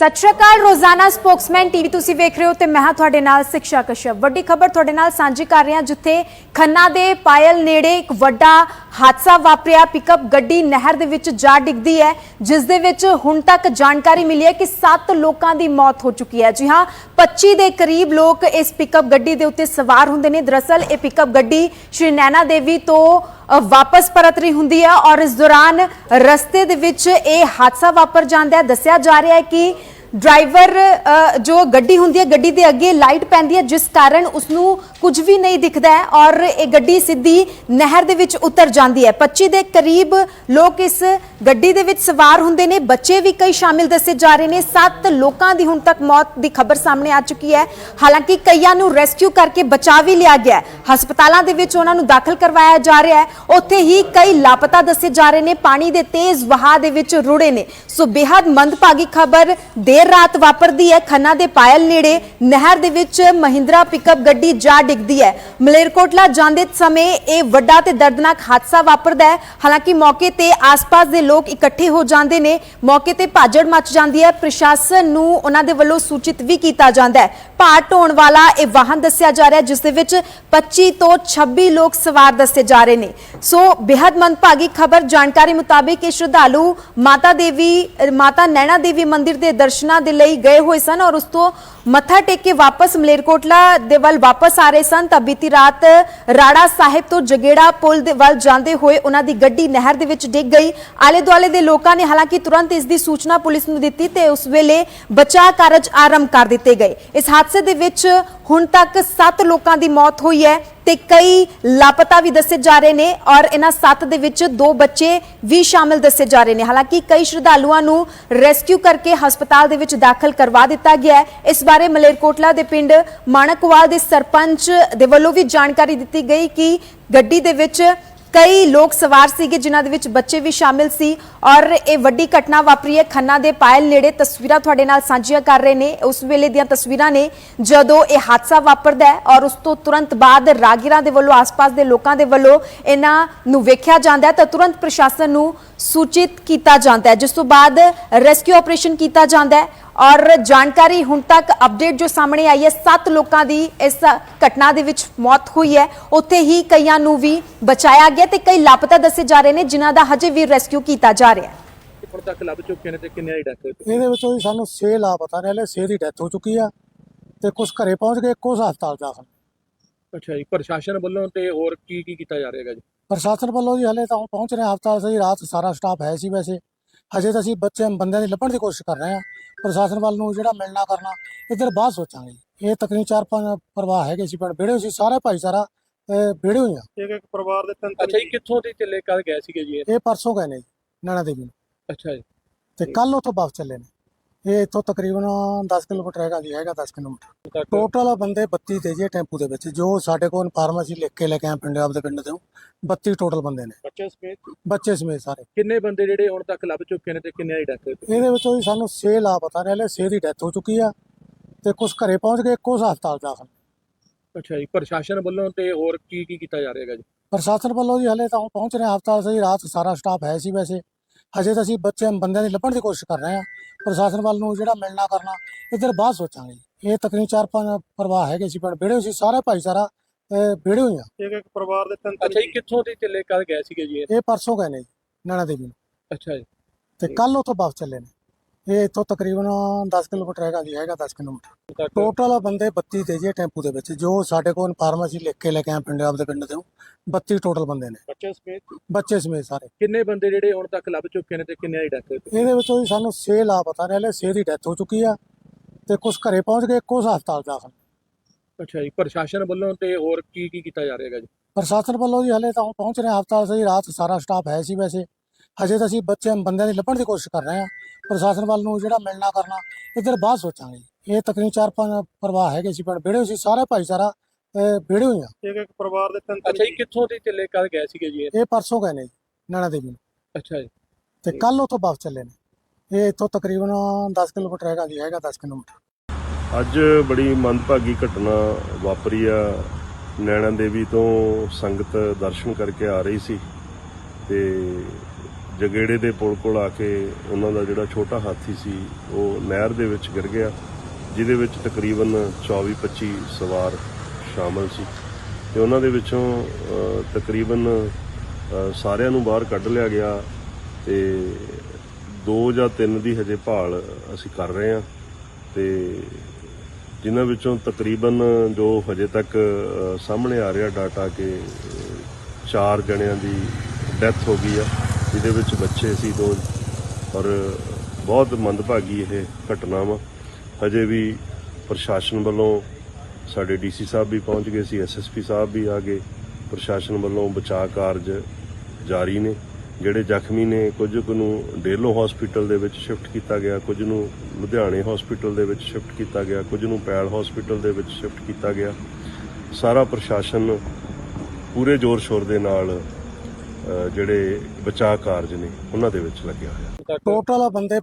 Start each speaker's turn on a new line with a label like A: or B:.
A: ਸਤਿ ਸ਼੍ਰੀ ਅਕਾਲ, ਰੋਜ਼ਾਨਾ Spokesman TV ਤੁਸੀਂ ਵੇਖ ਰਹੇ ਹੋ ਤੇ ਮੈਂ ਹਾਂ ਤੁਹਾਡੇ ਨਾਲ ਸਿਕਸ਼ਾ ਕਸ਼ਯਪ। ਵੱਡੀ ਖਬਰ ਤੁਹਾਡੇ ਨਾਲ ਸਾਂਝੀ ਕਰ ਰਹੇ ਹਾਂ ਜਿੱਥੇ ਖੰਨਾ ਦੇ ਪਾਇਲ ਨੇੜੇ ਇੱਕ ਵੱਡਾ ਹਾਦਸਾ ਵਾਪਰਿਆ। ਪਿਕਅਪ ਗੱਡੀ ਨਹਿਰ ਦੇ ਵਿੱਚ ਜਾ ਡਿੱਗਦੀ ਹੈ, ਜਿਸ ਦੇ ਵਿੱਚ ਹੁਣ ਤੱਕ ਜਾਣਕਾਰੀ ਮਿਲੀ ਹੈ ਕਿ 7 ਲੋਕਾਂ ਦੀ ਮੌਤ ਹੋ ਚੁੱਕੀ ਹੈ। ਜੀ ਹਾਂ 25 ਦੇ ਕਰੀਬ ਲੋਕ ਇਸ ਪਿਕਅਪ ਗੱਡੀ ਦੇ ਉੱਤੇ ਸਵਾਰ ਹੁੰਦੇ ਨੇ। ਦਰਅਸਲ ਇਹ ਪਿਕਅਪ ਗੱਡੀ ਸ਼੍ਰੀ ਨੈਣਾ ਦੇਵੀ ਤੋਂ ਵਾਪਸ ਪਰਤ ਰਹੀ ਹੁੰਦੀ ਹੈ ਔਰ ਇਸ ਦੌਰਾਨ ਰਸਤੇ ਦੇ ਵਿੱਚ ਇਹ ਹਾਦਸਾ ਵਾਪਰ ਜਾਂਦਾ ਹੈ। ਦੱਸਿਆ ਜਾ ਰਿਹਾ ਹੈ ਕਿ ਡਰਾਈਵਰ ਜੋ ਗੱਡੀ ਹੁੰਦੀ ਹੈ, ਗੱਡੀ ਦੇ ਅੱਗੇ ਲਾਈਟ ਪੈਂਦੀ ਹੈ, ਜਿਸ ਕਾਰਨ ਉਸ ਨੂੰ ਕੁਝ ਵੀ ਨਹੀਂ ਦਿਖਦਾ ਹੈ ਔਰ ਇਹ ਗੱਡੀ ਸਿੱਧੀ ਨਹਿਰ ਦੇ ਵਿੱਚ ਉਤਰ ਜਾਂਦੀ ਹੈ। 25 ਦੇ ਕਰੀਬ ਲੋਕ ਇਸ ਗੱਡੀ ਦੇ ਵਿੱਚ ਸਵਾਰ ਹੁੰਦੇ ਨੇ, ਬੱਚੇ ਵੀ ਕਈ ਸ਼ਾਮਿਲ ਦੱਸੇ ਜਾ ਰਹੇ ਨੇ। 7 ਲੋਕਾਂ ਦੀ ਹੁਣ ਤੱਕ ਮੌਤ ਦੀ ਖਬਰ ਸਾਹਮਣੇ ਆ ਚੁੱਕੀ ਹੈ। ਹਾਲਾਂਕਿ ਕਈਆਂ ਨੂੰ ਰੈਸਕਿਊ ਕਰਕੇ ਬਚਾ ਵੀ ਲਿਆ ਗਿਆ ਹਸਪਤਾਲਾਂ ਦੇ ਵਿੱਚ ਉਹਨਾਂ ਨੂੰ ਦਾਖਲ ਕਰਵਾਇਆ ਜਾ ਰਿਹਾ ਹੈ। ਉੱਥੇ ਹੀ ਕਈ ਲਾਪਤਾ ਦੱਸੇ ਜਾ ਰਹੇ ਨੇ। ਪਾਣੀ ਦੇ ਤੇਜ਼ ਵਹਾਅ ਦੇ ਵਿੱਚ ਰੁੜੇ ਨੇ। ਸੋ ਬੇहद ਮੰਦਭਾਗੀ ਖਬਰ ਦੇਰ ਰਾਤ ਵਾਪਰਦੀ ਹੈ। ਖੰਨਾ ਦੇ ਪਾਇਲ ਨੇੜੇ, ਨਹਿਰ ਦੇ ਵਿੱਚ ਮਹਿੰਦਰਾ ਪਿਕਅਪ ਗੱਡੀ ਜਾ ਡਿੱਗਦੀ ਹੈ। ਮਲੇਰਕੋਟਲਾ ਜਾਂਦੇ ਸਮੇਂ ਇਹ ਵੱਡਾ ਤੇ ਦਰਦਨਾਕ ਹਾਦਸਾ ਵਾਪਰਦਾ ਹੈ। ਹਾਲਾਂਕਿ ਮੌਕੇ ਤੇ ਆਸ-ਪਾਸ ਦੇ ਲੋਕ ਇਕੱਠੇ ਹੋ ਜਾਂਦੇ ਨੇ, ਮੌਕੇ ਤੇ ਭਾਜੜ ਮਚ ਜਾਂਦੀ ਹੈ, ਪ੍ਰਸ਼ਾਸਨ ਨੂੰ ਉਹਨਾਂ ਦੇ ਵੱਲੋਂ ਸੂਚਿਤ ਵੀ ਕੀਤਾ ਜਾਂਦਾ ਹੈ। ਭਾਰ ਢੋਣ ਵਾਲਾ ਇਹ ਵਾਹਨ ਦੱਸਿਆ ਜਾ ਰਿਹਾ ਜਿਸ ਦੇ ਵਿੱਚ 25 ਤੋਂ 26 ਲੋਕ ਸਵਾਰ ਦੱਸੇ ਜਾ ਰਹੇ ਨੇ। ਸੋ ਬੇहद ਮੰਦਭਾਗੀ ਖਬਰ, ਜਾਣਕਾਰੀ ਮੁਤਾਬਿਕ ਇਹ ਸ਼ਰਧਾਲੂ ਮਾਤਾ ਦੇਵੀ ਮਾਤਾ ਨੈਣਾ ਦੇਵੀ ਮੰਦਿਰ ਦੇ ਦਰਸ਼ਨਾਂ ਦੇ ਲਈ ਗਏ ਹੋਏ ਸਨ ਔਰ ਉਸ ਤੋਂ ਮੱਥਾ ਟੇਕ ਕੇ ਵਾਪਸ ਮਲੇਰਕੋਟਲਾ ਦੇ ਵੱਲ ਵਾਪਸ ਆ ਰਹੇ ਸਨ। ਤਾਂ ਬੀਤੀ ਰਾਤ ਰਾੜਾ ਸਾਹਿਬ ਤੋਂ ਜਗੇੜਾ ਪੁਲ ਦੇ ਵੱਲ ਜਾਂਦੇ ਹੋਏ ਉਹਨਾਂ ਦੀ ਗੱਡੀ ਨਹਿਰ ਦੇ ਵਿੱਚ ਡਿੱਗ ਗਈ। ਆਲੇ ਦੁਆਲੇ ਦੇ ਲੋਕਾਂ ਨੇ ਹਾਲਾਂਕਿ ਤੁਰੰਤ ਇਸ ਦੀ ਸੂਚਨਾ ਪੁਲਿਸ ਨੂੰ ਦਿੱਤੀ ਤੇ ਉਸ ਵੇਲੇ ਬਚਾਅ ਕਾਰਜ ਆਰੰਭ ਕਰ ਦਿੱਤੇ ਗਏ। ਇਸ ਹਾਦਸੇ ਦੇ ਵਿੱਚ ਹੁਣ ਤੱਕ 7 ਲੋਕਾਂ ਦੀ ਮੌਤ ਹੋਈ ਹੈ ਤੇ ਕਈ ਲਾਪਤਾ ਵੀ ਦੱਸੇ ਜਾ ਰਹੇ ਨੇ ਔਰ ਇਹਨਾਂ 7 ਦੇ ਵਿੱਚ ਦੋ ਬੱਚੇ ਵੀ ਸ਼ਾਮਿਲ ਦੱਸੇ ਜਾ ਰਹੇ ਨੇ। ਹਾਲਾਂਕਿ ਕਈ ਸ਼ਰਧਾਲੂਆਂ ਨੂੰ ਰੈਸਕਿਊ ਕਰਕੇ ਹਸਪਤਾਲ ਦੇ ਵਿੱਚ ਦਾਖਲ ਕਰਵਾ ਦਿੱਤਾ ਗਿਆ ਹੈ। ਇਸ ਬਾਰੇ ਮਲੇਰਕੋਟਲਾ ਦੇ ਪਿੰਡ ਮਾਣਕਵਾਲ ਦੇ ਸਰਪੰਚ ਦੇ ਵੱਲੋਂ ਵੀ ਜਾਣਕਾਰੀ ਦਿੱਤੀ ਗਈ ਕਿ ਗੱਡੀ ਦੇ ਵਿੱਚ ਕਈ ਲੋਕ ਸਵਾਰ ਸੀਗੇ ਜਿਨ੍ਹਾਂ ਦੇ ਵਿੱਚ ਬੱਚੇ ਵੀ ਸ਼ਾਮਿਲ ਸੀ ਔਰ ਇਹ ਵੱਡੀ ਘਟਨਾ ਵਾਪਰੀ ਹੈ। ਖੰਨਾ ਦੇ ਪਾਇਲ ਨੇੜੇ ਤਸਵੀਰਾਂ ਤੁਹਾਡੇ ਨਾਲ ਸਾਂਝੀਆਂ ਕਰ ਰਹੇ ਨੇ। ਉਸ ਵੇਲੇ ਦੀਆਂ ਤਸਵੀਰਾਂ ਨੇ ਜਦੋਂ ਇਹ ਹਾਦਸਾ ਵਾਪਰਦਾ ਹੈ ਔਰ ਉਸ ਤੋਂ ਤੁਰੰਤ ਬਾਅਦ ਰਾਗੀਰਾਂ ਦੇ ਵੱਲੋਂ, ਆਸ-ਪਾਸ ਦੇ ਲੋਕਾਂ ਦੇ ਵੱਲੋਂ ਇਹਨਾਂ ਨੂੰ ਵੇਖਿਆ ਜਾਂਦਾ ਹੈ ਤਾਂ ਤੁਰੰਤ ਪ੍ਰਸ਼ਾਸਨ ਨੂੰ ਸੂਚਿਤ ਕੀਤਾ ਜਾਂਦਾ ਹੈ। ਜਿਸ ਤੋਂ ਬਾਅਦ ਰੈਸਕਿਊ ਆਪਰੇਸ਼ਨ ਕੀਤਾ ਜਾਂਦਾ ਹੈ ਔਰ ਜਾਣਕਾਰੀ ਹੁਣ ਤੱਕ ਅਪਡੇਟ ਜੋ ਸਾਹਮਣੇ ਆਈ ਹੈ 7 ਲੋਕਾਂ ਦੀ ਇਸ ਘਟਨਾ ਦੇ ਵਿੱਚ ਮੌਤ ਹੋਈ ਹੈ। ਉੱਥੇ ਹੀ ਕਈਆਂ ਨੂੰ ਵੀ ਬਚਾਇਆ ਗਿਆ ਤੇ ਕਈ ਲਾਪਤਾ ਦੱਸੇ ਜਾ ਰਹੇ ਨੇ ਜਿਨ੍ਹਾਂ ਦਾ ਹਜੇ ਵੀ ਰੈਸਕਿਊ ਕੀਤਾ ਜਾ ਰਿਹਾ ਹੈ।
B: ਹੁਣ ਤੱਕ ਲੱਭ ਚੁੱਕੇ ਨੇ ਤੇ ਕਿੰਨੇ ਦੀ ਡੈਥ
C: ਇਹਦੇ ਵਿੱਚੋਂ ਜੀ ਸਾਨੂੰ 6 ਲਾਪਤਾ ਨੇ ਹਲੇ 6 ਦੀ ਡੈਥ ਹੋ ਚੁੱਕੀ ਆ ਤੇ ਕੁਝ ਘਰੇ ਪਹੁੰਚ ਗਏ ਕੁਝ ਹਸਪਤਾਲ ਦਾਖਲ
B: ਅੱਛਾ ਜੀ ਪ੍ਰਸ਼ਾਸਨ ਵੱਲੋਂ ਤੇ ਹੋਰ ਕੀ ਕੀ ਕੀਤਾ ਜਾ ਰਿਹਾ ਹੈਗਾ ਜੀ?
C: ਪ੍ਰਸ਼ਾਸਨ ਵੱਲੋਂ ਜੀ ਹਲੇ ਤਾਂ ਪਹੁੰਚ ਰਹੇ ਹਸਪਤਾਲ ਸੇ ਰਾਤ ਸਾਰਾ ਸਟਾਫ ਹੈ ਸੀ ਵੈਸੇ। ਹਜੇ ਤਾਂ ਅਸੀਂ ਬੱਚੇ ਬੰਦਿਆਂ ਦੀ ਲੱਭਣ ਦੀ ਕੋਸ਼ਿਸ਼ ਕਰ ਰਹੇ ਹਾਂ। ਪ੍ਰਸ਼ਾਸਨ ਵੱਲ ਨੂੰ ਜਿਹੜਾ ਮਿਲਣਾ ਕਰਨਾ ਇੱਧਰ ਬਾਅਦ ਸੋਚਾਂਗੇ। ਇਹ ਤਕਰੀਬਨ ਚਾਰ ਪੰਜ ਪਰਿਵਾਰ ਹੈਗੇ ਸੀ ਪਰ ਵਿਹੜੇ ਸੀ ਸਾਰੇ ਭਾਈਚਾਰਾ ਵਿਹੜੇ ਹੋਈ ਆ।
D: ਇੱਕ ਇੱਕ ਪਰਿਵਾਰ ਦੇ ਤਿੰਨ
B: ਅੱਛਾ ਜੀ ਕਿੱਥੋਂ ਦੀ ਚੱਲੇ ਕੱਲ ਗਏ ਸੀਗੇ ਜੀ ਇਹ?
C: ਇਹ ਪਰਸੋਂ ਗਏ ਨੇ ਜੀ ਨੈਣਾ ਦੇਵੀ ਨੂੰ।
B: ਅੱਛਾ ਜੀ।
C: ਤੇ ਕੱਲ ਉੱਥੋਂ ਵਾਪਸ ਚੱਲੇ ਨੇ। ਇਹ ਇੱਥੋਂ ਤਕਰੀਬਨ 10 ਕਿਲੋਮੀਟਰ ਹੈਗਾ ਜੀ ਹੈਗਾ 10 ਕਿਲੋਮੀਟਰ। ਟੋਟਲ ਬੰਦੇ 32 ਤੇ ਜੀ ਟੈਂਪੂ ਦੇ ਵਿੱਚ ਜੋ ਸਾਡੇ ਕੋਲ ਫਾਰਮਾਸੀ ਲਿਖ ਕੇ ਲੈ ਕੇ ਆਏ ਪਿੰਡ ਆਪਦੇ ਪਿੰਡ ਤੋਂ 32 ਟੋਟਲ ਬੰਦੇ ਨੇ।
D: ਬੱਚੇ ਸਮੇਤ?
C: ਬੱਚੇ ਸਮੇਤ ਸਾਰੇ।
B: ਕਿੰਨੇ ਬੰਦੇ ਜਿਹੜੇ ਹੁਣ ਤੱਕ ਲੱਭ ਚੁੱਕੇ ਨੇ ਤੇ ਕਿੰਨੇ ਦੀ ਡੈਥ
C: ਇਹਦੇ ਵਿੱਚੋਂ ਜੀ ਸਾਨੂੰ 6 ਲਾਪਤਾ ਨੇ ਹਲੇ 6 ਦੀ ਡੈਥ ਹੋ ਚੁੱਕੀ ਆ ਤੇ ਕੁਝ ਘਰੇ ਪਹੁੰਚ ਗਏ ਕੁਝ ਹਸਪਤਾਲ ਦਾਖਲ
B: ਅੱਛਾ ਜੀ ਪ੍ਰਸ਼ਾਸਨ ਵੱਲੋਂ ਤੇ ਹੋਰ ਕੀ ਕੀ ਕੀਤਾ ਜਾ ਰਿਹਾ ਹੈਗਾ ਜੀ?
C: ਪ੍ਰਸ਼ਾਸਨ ਵੱਲੋਂ ਜੀ ਹਲੇ ਤਾਂ ਪਹੁੰਚ ਰਹੇ ਹਸਪਤਾਲ ਸੇ ਰਾਤ ਸਾਰਾ ਸਟਾਫ ਹੈ ਸੀ ਵੈਸੇ। ਹਜੇ ਤਾਂ ਅਸੀਂ ਬੱਚੇ ਬੰਦਿਆਂ ਦੀ ਲੱਭਣ ਦੀ ਕੋਸ਼ਿਸ਼ ਕਰ ਰਹੇ ਹਾਂ। ਪ੍ਰਸ਼ਾਸਨ ਵੱਲ ਨੂੰ ਜਿਹੜਾ ਮਿਲਣਾ ਕਰਨਾ ਇੱਧਰ ਬਾਅਦ ਸੋਚਾਂਗੇ। ਇਹ ਤਕਰੀਬਨ ਚਾਰ ਪੰਜ ਪਰਿਵਾਰ ਹੈਗੇ ਸੀ ਪਰ ਵਿਹੜੇ ਸੀ ਸਾਰੇ ਭਾਈਚਾਰਾ ਵਿਹੜੇ ਹੋਈ ਆ।
D: ਇੱਕ ਇੱਕ ਪਰਿਵਾਰ ਦੇ ਤਿੰਨ
B: ਅੱਛਾ ਜੀ ਕਿੱਥੋਂ ਦੀ ਚੱਲੇ ਕੱਲ ਗਏ ਸੀਗੇ ਜੀ ਇਹ?
C: ਇਹ ਪਰਸੋਂ ਗਏ ਨੇ ਜੀ ਨੈਣਾ ਦੇਵੀ ਨੂੰ।
B: ਅੱਛਾ ਜੀ।
C: ਤੇ ਕੱਲ ਉੱਥੋਂ ਵਾਪਸ ਚੱਲੇ ਨੇ। ਇਹ ਇੱਥੋਂ ਤਕਰੀਬਨ 10 ਕਿਲੋਮੀਟਰ ਹੈਗਾ ਜੀ ਹੈਗਾ 10 ਕਿਲੋਮੀਟਰ। ਟੋਟਲ ਬੰਦੇ 32 ਤੇ ਜੀ ਟੈਂਪੂ ਦੇ ਵਿੱਚ ਜੋ ਸਾਡੇ ਕੋਲ ਫਾਰਮਾਸੀ ਲਿਖ ਕੇ ਲੈ ਕੇ ਆਏ ਪਿੰਡ ਆਪਦੇ ਪਿੰਡ ਤੋਂ 32 ਟੋਟਲ ਬੰਦੇ ਨੇ।
D: ਬੱਚੇ ਸਮੇਤ?
C: ਬੱਚੇ ਸਮੇਤ ਸਾਰੇ।
B: ਕਿੰਨੇ ਬੰਦੇ ਜਿਹੜੇ ਹੁਣ ਤੱਕ ਲੱਭ ਚੁੱਕੇ ਨੇ ਤੇ ਕਿੰਨੇ ਦੀ ਡੈਥ
C: ਇਹਦੇ ਵਿੱਚੋਂ ਜੀ ਸਾਨੂੰ 6 ਲਾਪਤਾ ਨੇ ਹਲੇ 6 ਦੀ ਡੈਥ ਹੋ ਚੁੱਕੀ ਆ ਤੇ ਕੁਝ ਘਰੇ ਪਹੁੰਚ ਗਏ ਕੁਝ ਹਸਪਤਾਲ ਦਾਖਲ
B: ਅੱਛਾ ਜੀ ਪ੍ਰਸ਼ਾਸਨ ਵੱਲੋਂ ਤੇ ਹੋਰ ਕੀ ਕੀ ਕੀਤਾ ਜਾ ਰਿਹਾ ਹੈਗਾ ਜੀ?
C: ਪ੍ਰਸ਼ਾਸਨ ਵੱਲੋਂ ਜੀ ਹਲੇ ਤਾਂ ਪਹੁੰਚ ਰਹੇ ਹਸਪਤਾਲ ਸੇ ਰਾਤ ਸਾਰਾ ਸਟਾਫ ਹੈ ਸੀ ਵੈਸੇ। ਹਜੇ ਤਾਂ ਅਸੀਂ ਬੱਚੇ ਬੰਦਿਆਂ ਦੀ ਲੱਭਣ ਦੀ ਕੋਸ਼ਿਸ਼ ਕਰ ਰਹੇ ਹਾਂ। ਪ੍ਰਸ਼ਾਸਨ ਵੱਲ ਨੂੰ ਜਿਹੜਾ ਮਿਲਣਾ ਕਰਨਾ ਇੱਧਰ ਬਾਅਦ ਸੋਚਾਂਗੇ। ਇਹ ਤਕਰੀਬਨ ਚਾਰ ਪੰਜ ਪਰਿਵਾਰ ਹੈਗੇ ਸੀ ਪਰ ਵਿਹੜੇ ਸੀ ਸਾਰੇ ਭਾਈਚਾਰਾ ਵਿਹੜੇ ਹੋਈ ਆ।
D: ਇੱਕ ਇੱਕ ਪਰਿਵਾਰ ਦੇ ਤਿੰਨ
B: ਅੱਛਾ ਜੀ ਕਿੱਥੋਂ ਦੀ ਚੱਲੇ ਕੱਲ ਗਏ ਸੀਗੇ ਜੀ ਇਹ?
C: ਇਹ ਪਰਸੋਂ ਗਏ ਨੇ ਜੀ ਨੈਣਾ ਦੇਵੀ ਨੂੰ।
B: ਅੱਛਾ ਜੀ।
C: ਤੇ ਕੱਲ ਉੱਥੋਂ ਵਾਪਸ ਚੱਲੇ ਨੇ। ਇਹ ਇੱਥੋਂ ਤਕਰੀਬਨ 10 ਕਿਲੋਮੀਟਰ ਹੈਗਾ ਜੀ ਹੈਗਾ 10 ਕਿਲੋਮੀਟਰ।
E: ਅੱਜ ਬੜੀ ਮੰਦਭਾਗੀ ਘਟਨਾ ਵਾਪਰੀ ਆ। ਨੈਣਾ ਦੇਵੀ ਤੋਂ ਸੰਗਤ ਦਰਸ਼ਨ ਕਰਕੇ ਆ ਰਹੀ ਸੀ। ਤੇ ਜਗੇੜੇ ਦੇ ਪੁਲ ਕੋਲ ਆ ਕੇ ਉਹਨਾਂ ਦਾ ਜਿਹੜਾ ਛੋਟਾ ਹਾਥੀ ਸੀ, ਉਹ ਨਹਿਰ ਦੇ ਵਿੱਚ ਗਿਰ ਗਿਆ, ਜਿਹਦੇ ਵਿੱਚ ਤਕਰੀਬਨ 24-25 ਸਵਾਰ ਸ਼ਾਮਲ ਸੀ। ਤੇ ਉਹਨਾਂ ਦੇ ਵਿੱਚੋਂ ਤਕਰੀਬਨ ਸਾਰਿਆਂ ਨੂੰ ਬਾਹਰ ਕੱਢ ਲਿਆ ਗਿਆ ਤੇ ਦੋ ਜਾਂ ਤਿੰਨ ਦੀ ਹਜੇ ਭਾਲ ਅਸੀਂ ਕਰ ਰਹੇ ਹਾਂ। ਤੇ ਜਿਨ੍ਹਾਂ ਵਿੱਚੋਂ ਤਕਰੀਬਨ ਜੋ ਹਜੇ ਤੱਕ ਸਾਹਮਣੇ ਆ ਰਿਹਾ ਡਾਟਾ ਕਿ ਚਾਰ ਜਣਿਆਂ ਦੀ ਡੈਥ ਹੋ ਗਈ ਆ। ਜਿਹਦੇ ਵਿੱਚ ਬੱਚੇ ਸੀ ਦੋ, ਔਰ ਬਹੁਤ ਮੰਦਭਾਗੀ ਇਹ ਘਟਨਾ ਵਾ। ਹਜੇ ਵੀ ਪ੍ਰਸ਼ਾਸਨ ਵੱਲੋਂ ਸਾਡੇ ਡੀਸੀ ਸਾਹਿਬ ਵੀ ਪਹੁੰਚ ਗਏ ਸੀ ਐਸਐਸਪੀ ਸਾਹਿਬ ਵੀ ਆ ਗਏ। ਪ੍ਰਸ਼ਾਸਨ ਵੱਲੋਂ ਬਚਾਅ ਕਾਰਜ ਜਾਰੀ ਨੇ, ਜਿਹੜੇ ਜ਼ਖਮੀ ਨੇ ਕੁਝ ਕੁ ਨੂੰ ਡੇਲੋ ਹਸਪੀਟਲ ਦੇ ਵਿੱਚ ਸ਼ਿਫਟ ਕੀਤਾ ਗਿਆ, ਕੁਝ ਨੂੰ ਲੁਧਿਆਣੇ ਹਸਪੀਟਲ ਦੇ ਵਿੱਚ ਸ਼ਿਫਟ ਕੀਤਾ ਗਿਆ, ਕੁਝ ਨੂੰ ਪੈਲ ਹਸਪੀਟਲ ਦੇ ਵਿੱਚ ਸ਼ਿਫਟ ਕੀਤਾ ਗਿਆ। ਸਾਰਾ ਪ੍ਰਸ਼ਾਸਨ ਪੂਰੇ ਜ਼ੋਰ ਸ਼ੋਰ ਦੇ ਨਾਲ ਜਿਹੜੇ ਬਚਾਅ ਕਾਰਜ ਨੇ ਉਹਨਾਂ ਦੇ ਵਿੱਚ ਲੱਗਿਆ ਹੋਇਆ।
C: ਟੋਟਲ ਬੰਦੇ